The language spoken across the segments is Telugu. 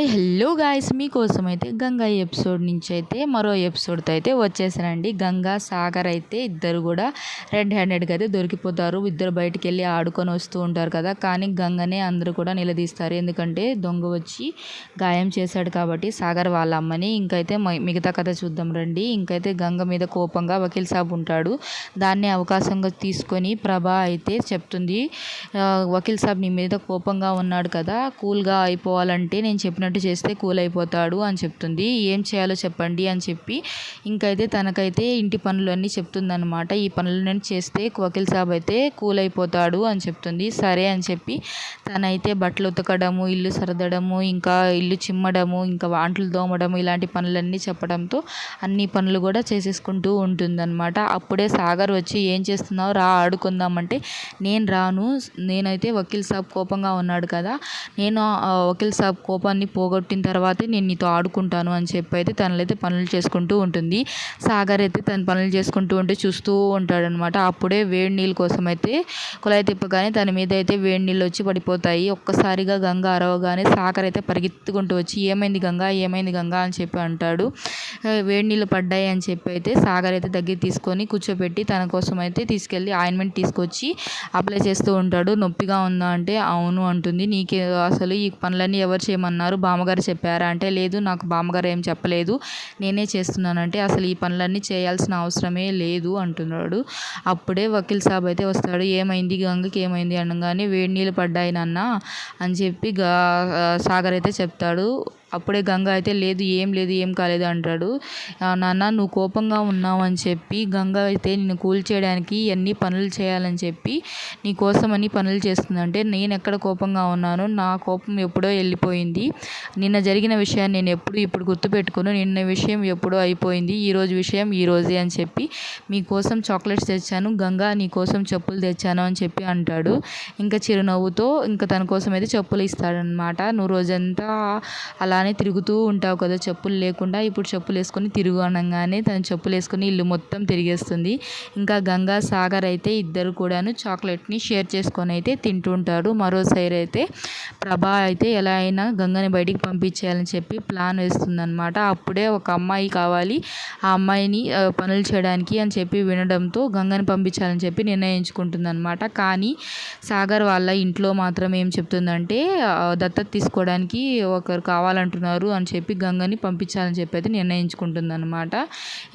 Hi hello guys. మీకోసం అయితే గంగా ఎపిసోడ్ నుంచి అయితే మరో ఎపిసోడ్తో అయితే వచ్చేసానండి. గంగా సాగర్ అయితే ఇద్దరు కూడా రెడ్ హ్యాండెడ్గా అయితే దొరికిపోతారు. ఇద్దరు బయటికి వెళ్ళి ఆడుకొని వస్తూ ఉంటారు కదా. కానీ గంగనే అందరూ కూడా నిలదీస్తారు. ఎందుకంటే దొంగ వచ్చి గాయం చేశాడు కాబట్టి సాగర్ వాళ్ళ అమ్మని. ఇంకైతే మిగతా కథ చూద్దాం రండి. ఇంకైతే గంగ మీద కోపంగా వకీల్ సాబ్ ఉంటాడు. దాన్ని అవకాశంగా తీసుకొని ప్రభా అయితే చెప్తుంది వకీల్ సాబ్ నీ మీద కోపంగా ఉన్నాడు కదా. కూల్గా అయిపోవాలంటే నేను చెప్పిన చెప్పినట్టు చేస్తే కూల్ అయిపోతాడు అని చెప్తుంది. ఏం చేయాలో చెప్పండి అని చెప్పి ఇంకైతే తనకైతే ఇంటి పనులు అన్నీ చెప్తుందనమాట ఈ పనులన్నీ చేస్తే వకీల్ సాబ్ అయితే కూల్ అయిపోతాడు అని చెప్తుంది. సరే అని చెప్పి తనైతే బట్టలు ఉతకడము ఇల్లు సరదడము ఇంకా ఇల్లు చిమ్మడము ఇంకా వాంట్లు దోమడము ఇలాంటి పనులన్నీ చెప్పడంతో అన్ని పనులు కూడా చేసేసుకుంటూ ఉంటుందన్నమాట. అప్పుడే సాగర్ వచ్చి ఏం చేస్తున్నావు? రా ఆడుకుందామంటే నేను రాను. నేనైతే వకీల్ సాబ్ కోపంగా ఉన్నాడు కదా. నేను వకీల్ సాబ్ కోపాన్ని కోపాన్ని పోగొట్టిన తర్వాతే నేను నీతో ఆడుకుంటాను అని చెప్పి అయితే తనలైతే పనులు చేసుకుంటూ ఉంటుంది. సాగర్ అయితే తన పనులు చేసుకుంటూ ఉంటే చూస్తూ ఉంటాడనమాట. అప్పుడే వేడి నీళ్ళ కోసం అయితే కుళాయి తిప్పగానే తన మీద అయితే వేడి నీళ్ళు వచ్చి పడిపోతాయి. ఒక్కసారిగా గంగ అరవగానే సాగర్ అయితే పరిగెత్తుకుంటూ వచ్చి ఏమైంది గంగ? ఏమైంది గంగ? అని చెప్పి అంటాడు. వేడి నీళ్ళు పడ్డాయి అని చెప్పి అయితే సాగర్ అయితే దగ్గర తీసుకొని కూర్చోబెట్టి తన కోసం అయితే తీసుకెళ్ళి ఆయింట్మెంట్ తీసుకొచ్చి అప్లై చేస్తూ ఉంటాడు. నొప్పిగా ఉందా? అంటే అవును అంటుంది. నీకే అసలు ఈ పనులన్నీ ఎవరు చేయమన్నారు? బామ్మగారు చెప్పారా అంటే లేదు నాకు బామ్మగారు ఏం చెప్పలేదు. నేనే చేస్తున్నానంటే అసలు ఈ పనులన్నీ చేయాల్సిన అవసరమే లేదు అంటున్నాడు. అప్పుడే వకీల్ సాబ్ అయితే వస్తాడు. ఏమైంది? గంగకి ఏమైంది? అనగానే వేడి నీళ్ళు పడ్డాయి నాన్న అని చెప్పి గా సాగర్ అయితే చెప్తాడు. అప్పుడే గంగ అయితే లేదు ఏం లేదు ఏం కాలేదు అంటాడు. నాన్న నువ్వు కోపంగా ఉన్నావు అని చెప్పి గంగ అయితే నిన్ను కూల్ చేయడానికి ఎన్ని పనులు చేయాలని చెప్పి నీ కోసం అన్ని పనులు చేస్తుందంటే నేను ఎక్కడ కోపంగా ఉన్నాను నా కోపం ఎప్పుడో వెళ్ళిపోయింది. నిన్న జరిగిన విషయాన్ని నేను ఎప్పుడు ఇప్పుడు గుర్తుపెట్టుకుని నిన్న విషయం ఎప్పుడో అయిపోయింది. ఈరోజు విషయం ఈరోజే అని చెప్పి మీకోసం చాక్లెట్స్ తెచ్చాను గంగా నీ కోసం చెప్పులు తెచ్చాను అని చెప్పి అంటాడు. ఇంకా చిరునవ్వుతో ఇంకా తన కోసం అయితే చెప్పులు ఇస్తాడనమాట నువ్వు రోజంతా అలా అలానే తిరుగుతూ ఉంటావు కదా చెప్పులు లేకుండా. ఇప్పుడు చెప్పులు వేసుకొని తిరుగు అనగానే తను చెప్పులు వేసుకొని ఇల్లు మొత్తం తిరిగేస్తుంది. ఇంకా గంగా సాగర్ అయితే ఇద్దరు కూడాను చాక్లెట్ని షేర్ చేసుకొని అయితే తింటుంటారు మరో సైడ్ అయితే ప్రభా అయితే ఎలా అయినా గంగని బయటికి పంపించేయాలని చెప్పి ప్లాన్ వేస్తుందనమాట అప్పుడే ఒక అమ్మాయి కావాలి. ఆ అమ్మాయిని పనులు చేయడానికి అని చెప్పి వినడంతో గంగని పంపించాలని చెప్పి నిర్ణయించుకుంటుందన్నమాట. కానీ సాగర్ వాళ్ళ ఇంట్లో మాత్రం ఏం చెప్తుందంటే దత్తత తీసుకోవడానికి ఒకరు కావాలంటే అంటున్నారు అని చెప్పి గంగని పంపించాలని చెప్పి అయితే నిర్ణయించుకుంటుంది అనమాట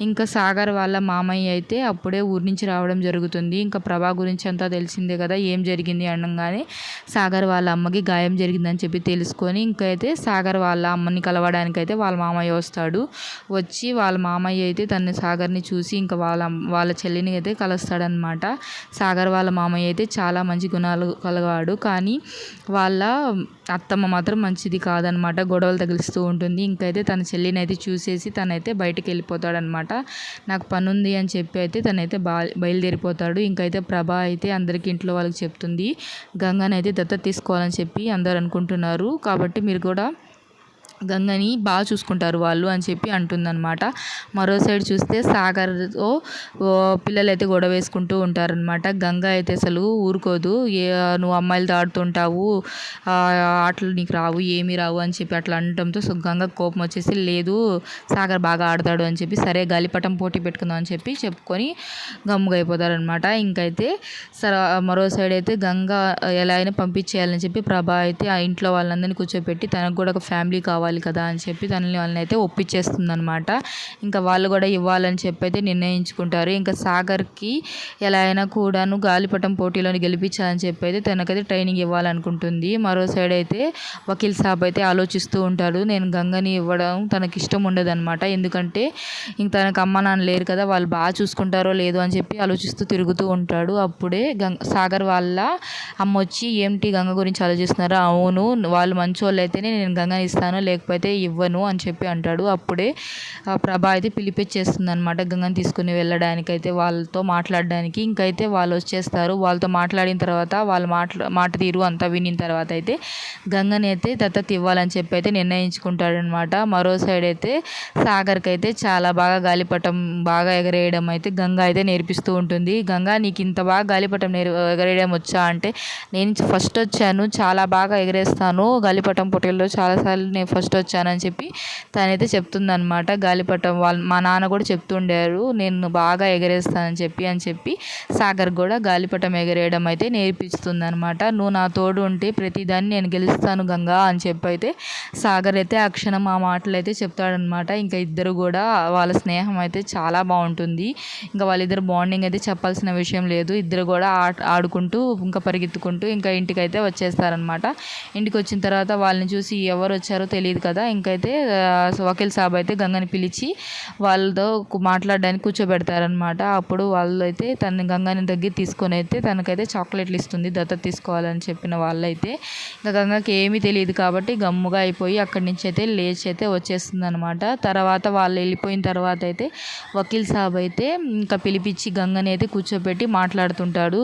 ఇంకా సాగర్ వాళ్ళ మామయ్య అయితే అప్పుడే ఊరి నుంచి రావడం జరుగుతుంది. ఇంకా ప్రభా గురించి అంతా తెలిసిందే కదా ఏం జరిగింది అనగానే సాగర్ వాళ్ళ అమ్మకి గాయం జరిగిందని చెప్పి తెలుసుకొని ఇంకైతే సాగర్ వాళ్ళ అమ్మని కలవడానికి అయితే వాళ్ళ మామయ్య వస్తాడు. వచ్చి వాళ్ళ మామయ్య అయితే తన సాగర్ని చూసి ఇంకా వాళ్ళ వాళ్ళ చెల్లిని అయితే కలుస్తాడనమాట సాగర్ వాళ్ళ మామయ్య అయితే చాలా మంచి గుణాలు కలవాడు. కానీ వాళ్ళ అత్తమ్మ మాత్రం మంచిది కాదనమాట గొడవలు తగిలిస్తూ ఉంటుంది. ఇంకైతే తన చెల్లిని అయితే చూసేసి తనైతే బయటకు వెళ్ళిపోతాడనమాట. నాకు పని ఉంది అని చెప్పి అయితే తనైతే బా బయలుదేరిపోతాడు. ఇంకైతే ప్రభా అయితే అందరికీ ఇంట్లో వాళ్ళకి చెప్తుంది. గంగనైతే దత్త తీసుకోవాలని చెప్పి అందరు అనుకుంటున్నారు. కాబట్టి మీరు కూడా గంగని బాగా చూసుకుంటారు వాళ్ళు అని చెప్పి అంటుందన్నమాట. మరో సైడ్ చూస్తే సాగర్తో పిల్లలు అయితే గొడవ వేసుకుంటూ ఉంటారనమాట గంగ అయితే అసలు ఊరుకోదు. ఏ నువ్వు అమ్మాయిలతో ఆడుతుంటావు ఆటలు నీకు రావు ఏమి రావు అని చెప్పి అట్లా అనడంతో సో గంగ కోపం వచ్చేసి లేదు సాగర్ బాగా ఆడతాడు అని చెప్పి సరే గాలిపటం పోటీ పెట్టుకుందాం అని చెప్పి చెప్పుకొని గమ్ముగా అయిపోతారనమాట ఇంకైతే సరే మరో సైడ్ అయితే గంగ ఎలా అయినా పంపించేయాలని చెప్పి ప్రభా అయితే ఆ ఇంట్లో వాళ్ళందరినీ కూర్చోపెట్టి తనకు కూడా ఒక ఫ్యామిలీ కావాలి కావాలి కదా అని చెప్పి తనని వాళ్ళని అయితే ఒప్పించేస్తుంది అనమాట ఇంకా వాళ్ళు కూడా ఇవ్వాలని చెప్పి అయితే నిర్ణయించుకుంటారు. ఇంకా సాగర్కి ఎలా అయినా కూడాను గాలిపటం పోటీలోని గెలిపించాలని చెప్పి అయితే తనకైతే ట్రైనింగ్ ఇవ్వాలనుకుంటుంది. మరో సైడ్ అయితే వకీల్ సాబ్ అయితే ఆలోచిస్తూ ఉంటాడు. నేను గంగని ఇవ్వడం తనకి ఇష్టం ఉండదన్నమాట. ఎందుకంటే ఇంక తనకు అమ్మ నాన్న లేరు కదా వాళ్ళు బాగా చూసుకుంటారో లేదో అని చెప్పి ఆలోచిస్తూ తిరుగుతూ ఉంటాడు. అప్పుడే గంగ సాగర్ వాళ్ళ అమ్మ వచ్చి ఏంటి గంగ గురించి ఆలోచిస్తున్నారో? అవును వాళ్ళు మంచోళ్ళు అయితేనే నేను గంగని ఇస్తాను లేకపోతే ఇవ్వను అని చెప్పి అంటాడు. అప్పుడే ప్రభా అయితే పిలిపించేస్తుంది అనమాట గంగని తీసుకుని వెళ్ళడానికి అయితే వాళ్ళతో మాట్లాడడానికి. ఇంకైతే వాళ్ళు వచ్చేస్తారు. వాళ్ళతో మాట్లాడిన తర్వాత వాళ్ళు మాట్లా మాట తీరు అంతా వినిన తర్వాత అయితే గంగని అయితే దత్తత ఇవ్వాలని చెప్పి అయితే నిర్ణయించుకుంటాడనమాట మరో సైడ్ అయితే సాగర్కి అయితే చాలా బాగా గాలిపటం బాగా ఎగరేయడం అయితే గంగ అయితే నేర్పిస్తూ ఉంటుంది. గంగా నీకు ఇంత బాగా గాలిపటం నేర్ ఎగరేయడం వచ్చా? అంటే నేను ఫస్ట్ వచ్చాను. చాలా బాగా ఎగరేస్తాను. గాలిపటం పోటీల్లో చాలాసార్లు నేను ఫస్ట్ ఫస్ట్ వచ్చానని చెప్పి తనైతే చెప్తుందనమాట గాలిపటం వాళ్ళు మా నాన్న కూడా చెప్తుండారు. నేను బాగా ఎగరేస్తానని చెప్పి అని చెప్పి సాగర్ కూడా గాలిపటం ఎగరేయడం అయితే నేర్పిస్తుంది అనమాట నువ్వు నా తోడు ఉంటే ప్రతిదాన్ని నేను గెలుస్తాను గంగా అని చెప్పి అయితే సాగర్ అయితే ఆ క్షణం ఆ మాటలు అయితే చెప్తాడనమాట ఇంకా ఇద్దరు కూడా వాళ్ళ స్నేహం అయితే చాలా బాగుంటుంది. ఇంకా వాళ్ళిద్దరు బాండింగ్ అయితే చెప్పాల్సిన విషయం లేదు. ఇద్దరు కూడా ఆట ఆడుకుంటూ ఇంకా పరిగెత్తుకుంటూ ఇంకా ఇంటికి అయితే వచ్చేస్తారనమాట ఇంటికి వచ్చిన తర్వాత వాళ్ళని చూసి ఎవరు వచ్చారో తెలియదు కదా. ఇంకైతే వకీల్ సాబ్ అయితే గంగని పిలిచి వాళ్ళతో మాట్లాడడానికి కూర్చోబెడతారనమాట అప్పుడు వాళ్ళు అయితే తన గంగని దగ్గర తీసుకొని అయితే తనకైతే చాక్లెట్లు ఇస్తుంది. దత్తత తీసుకోవాలని చెప్పిన వాళ్ళైతే ఇంకా గంగకి ఏమీ తెలియదు కాబట్టి గమ్ముగా అయిపోయి అక్కడి నుంచి అయితే లేచి అయితే వచ్చేస్తుంది అనమాట తర్వాత వాళ్ళు వెళ్ళిపోయిన తర్వాత అయితే వకీల్ సాబ్ అయితే ఇంకా పిలిపించి గంగని అయితే కూర్చోబెట్టి మాట్లాడుతుంటాడు.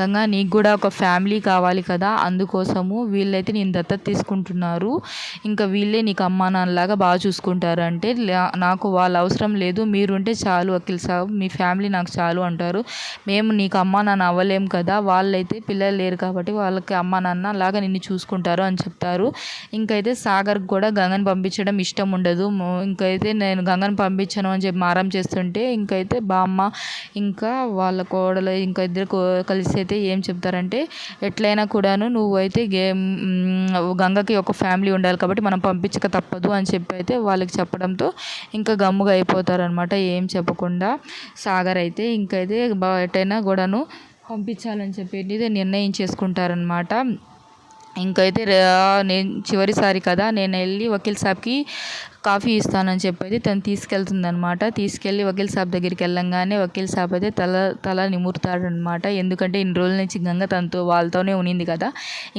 గంగా నీకు కూడా ఒక ఫ్యామిలీ కావాలి కదా. అందుకోసము వీళ్ళైతే నేను దత్తత తీసుకుంటున్నారు. ఇంకా వీళ్ళు నీకు అమ్మా నాన్నలాగా బాగా చూసుకుంటారు. అంటే నాకు వాళ్ళ అవసరం లేదు మీరుంటే చాలు అఖిల్ సాబ్ మీ ఫ్యామిలీ నాకు చాలు అంటారు. మేము నీకు అమ్మా నాన్న అవ్వలేము కదా వాళ్ళైతే పిల్లలు లేరు కాబట్టి వాళ్ళకి అమ్మా నాన్న లాగా నిన్ను చూసుకుంటారు అని చెప్తారు. ఇంకైతే సాగర్కి కూడా గంగని పంపించడం ఇష్టం ఉండదు. ఇంకైతే నేను గంగని పంపించను అని చెప్పి మారం చేస్తుంటే ఇంకైతే బామ్మ ఇంకా వాళ్ళ కోడలు ఇంకా ఇద్దరు కలిసి అయితే ఏం చెప్తారంటే ఎట్లయినా కూడాను నువ్వైతే గేమ్ గంగకి ఒక ఫ్యామిలీ ఉండాలి కాబట్టి మనం పంపి పంపించక తప్పదు అని చెప్పి అయితే వాళ్ళకి చెప్పడంతో ఇంకా గమ్ముగా అయిపోతారనమాట ఏం చెప్పకుండా. సాగర్ అయితే ఇంకైతే బయటైనా కూడాను పంపించాలని చెప్పి నిర్ణయం చేసుకుంటారనమాట ఇంకైతే నేను చివరిసారి కదా నేను వెళ్ళి వకీల్ సాబ్కి కాఫీ ఇస్తానని చెప్పి అయితే తను తీసుకెళ్తుంది అనమాట తీసుకెళ్ళి వకీల్ సాబ్ దగ్గరికి వెళ్ళంగానే వకీల్ సాబ్ అయితే తల తల నిమురుతాడనమాట ఎందుకంటే ఇన్ని రోజుల నుంచి గంగ తనతో వాళ్ళతోనే ఉనింది కదా.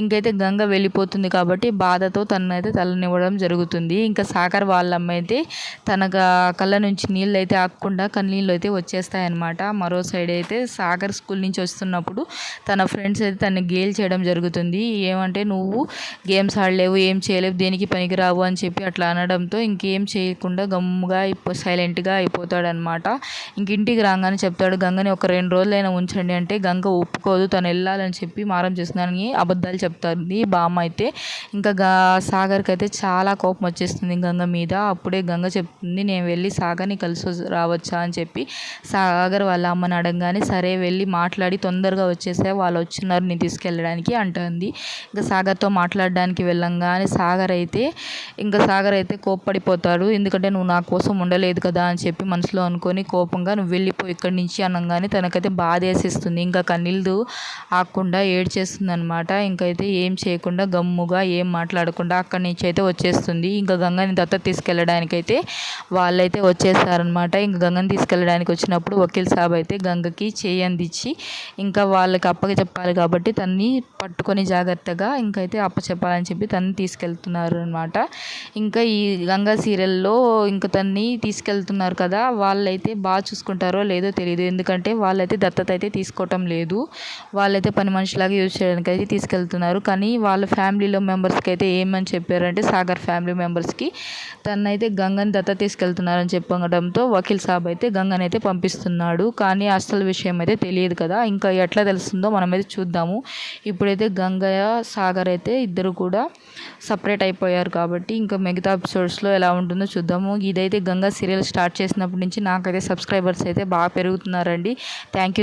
ఇంకైతే గంగ వెళ్ళిపోతుంది కాబట్టి బాధతో తనైతే తలనివ్వడం జరుగుతుంది. ఇంకా సాగర్ వాళ్ళ అమ్మ అయితే తన కళ్ళ నుంచి నీళ్ళు అయితే ఆకుండా కన్నీళ్ళు అయితే వచ్చేస్తాయన్నమాట. మరో సైడ్ అయితే సాగర్ స్కూల్ నుంచి వస్తున్నప్పుడు తన ఫ్రెండ్స్ అయితే తనని గేల్ చేయడం జరుగుతుంది. ఏమంటే నువ్వు గేమ్స్ ఆడలేవు ఏం చేయలేవు దేనికి పనికిరావు అని చెప్పి అట్లా అనడంతో ఇంకేం చేయకుండా గమ్ముగా అయిపో సైలెంట్గా అయిపోతాడనమాట ఇంక ఇంటికి రాగానే చెప్తాడు గంగని ఒక రెండు రోజులైనా ఉంచండి అంటే గంగ ఒప్పుకోదు తను వెళ్ళాలని చెప్పి మారం చేస్తున్నానని అబద్ధాలు చెప్తుంది బామ్మ అయితే. ఇంకా గా సాగర్కి అయితే చాలా కోపం వచ్చేస్తుంది గంగ మీద. అప్పుడే గంగ చెప్తుంది నేను వెళ్ళి సాగర్ని కలిసి రావచ్చా? అని చెప్పి. సాగర్ వాళ్ళ అమ్మని అడగగానే సరే వెళ్ళి మాట్లాడి తొందరగా వచ్చేసే వాళ్ళు వచ్చినారు నేను తీసుకెళ్ళడానికి అంటుంది. ఇంకా సాగర్తో మాట్లాడడానికి వెళ్ళంగానే సాగర్ అయితే ఇంకా సాగర్ అయితే కోప్పడిపోతాడు. ఎందుకంటే నువ్వు నా కోసం ఉండలేదు కదా అని చెప్పి మనసులో అనుకొని కోపంగా నువ్వు వెళ్ళిపో ఇక్కడి నుంచి అనగానే తనకైతే బాధేసిస్తుంది. ఇంకా కన్నీళ్ళు ఆకుండా ఏడ్చేస్తుంది అనమాట ఇంకైతే ఏం చేయకుండా గమ్ముగా ఏం మాట్లాడకుండా అక్కడి నుంచి అయితే వచ్చేస్తుంది. ఇంకా గంగని దత్త తీసుకెళ్ళడానికైతే వాళ్ళైతే వచ్చేస్తారనమాట ఇంకా గంగని తీసుకెళ్ళడానికి వచ్చినప్పుడు వకీల్ సాబ్ అయితే గంగకి చేయి అందించి ఇంకా వాళ్ళకి అప్పగ చెప్పాలి కాబట్టి తన్ని పట్టుకొని జాగ్రత్తగా ఇంకైతే అప్పచెప్పాలని చెప్పి తను తీసుకెళ్తున్నారు అనమాట ఇంకా ఈ గంగా సీరియల్లో ఇంక తన్ని తీసుకెళ్తున్నారు కదా వాళ్ళైతే బాగా చూసుకుంటారో లేదో తెలియదు ఎందుకంటే వాళ్ళైతే దత్తత అయితే తీసుకోవటం లేదు. వాళ్ళైతే పని మనిషిలాగా యూజ్ చేయడానికి అయితే తీసుకెళ్తున్నారు. కానీ వాళ్ళ ఫ్యామిలీలో మెంబర్స్కి అయితే ఏమని చెప్పారంటే సాగర్ ఫ్యామిలీ మెంబర్స్కి తనైతే గంగని దత్త తీసుకెళ్తున్నారని చెప్పడంతో వకీల్ సాబ్ అయితే గంగని అయితే పంపిస్తున్నాడు. కానీ అసలు విషయం అయితే తెలియదు కదా. ఇంకా ఎట్లా తెలుస్తుందో మనం అయితే చూద్దాము. ఇప్పుడైతే గంగయ్య సాగర్ అయితే ఇద్దరు కూడా సపరేట్ అయిపోయారు కాబట్టి ఇంకా మిగతా ఎపిసోడ్స్లో ఎలా ఉంటుందో చూద్దాము. ఇదైతే గంగా సీరియల్ స్టార్ట్ చేసినప్పటి నుంచి నాకైతే సబ్స్క్రైబర్స్ అయితే బాగా పెరుగుతున్నారండి. Thank you